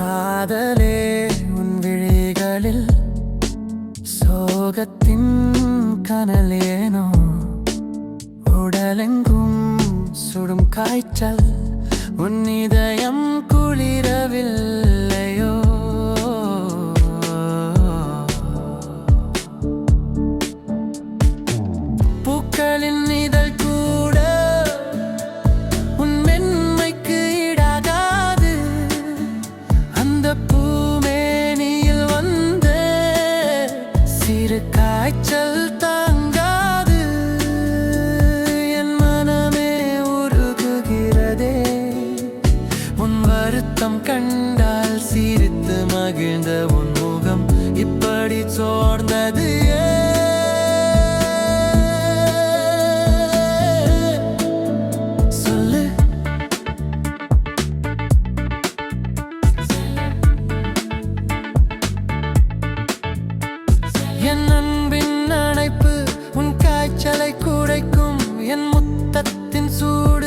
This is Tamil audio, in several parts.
കാതലേ ഉൻ ഉൻവിഴികളിൽ സോകത്തിൻ കനലേനോ? ഉടലെങ്കും സുടും കാഴ്ച ഉന്നിതയം வருத்தம் கண்டால் சிரித்து மகிழ்ந்த உன் முகம் இப்படி சோர்ந்தது. சொல்லு. என் அன்பின் அணைப்பு உன் காய்ச்சலை குறைக்கும் என் முத்தத்தின் சூழ்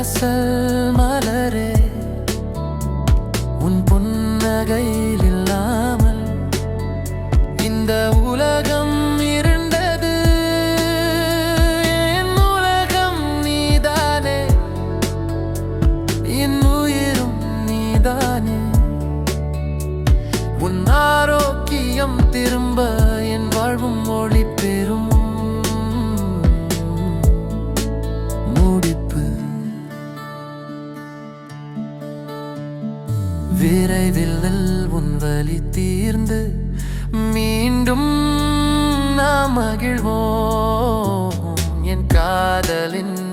வாசல் மலரே உன் புன்னகையில் இல்லாமல் இந்த உலகம் இருண்டது என் உலகம் நீதானே என் உயிரும் நீதானே. உன் ஆரோக்கியம் திரும்ப என் வாழ்வும் மொழி பெறும். விரைவில் உன் வலி தீர்ந்து மீண்டும் நாம் மகிழ்வோம். என் காதலின்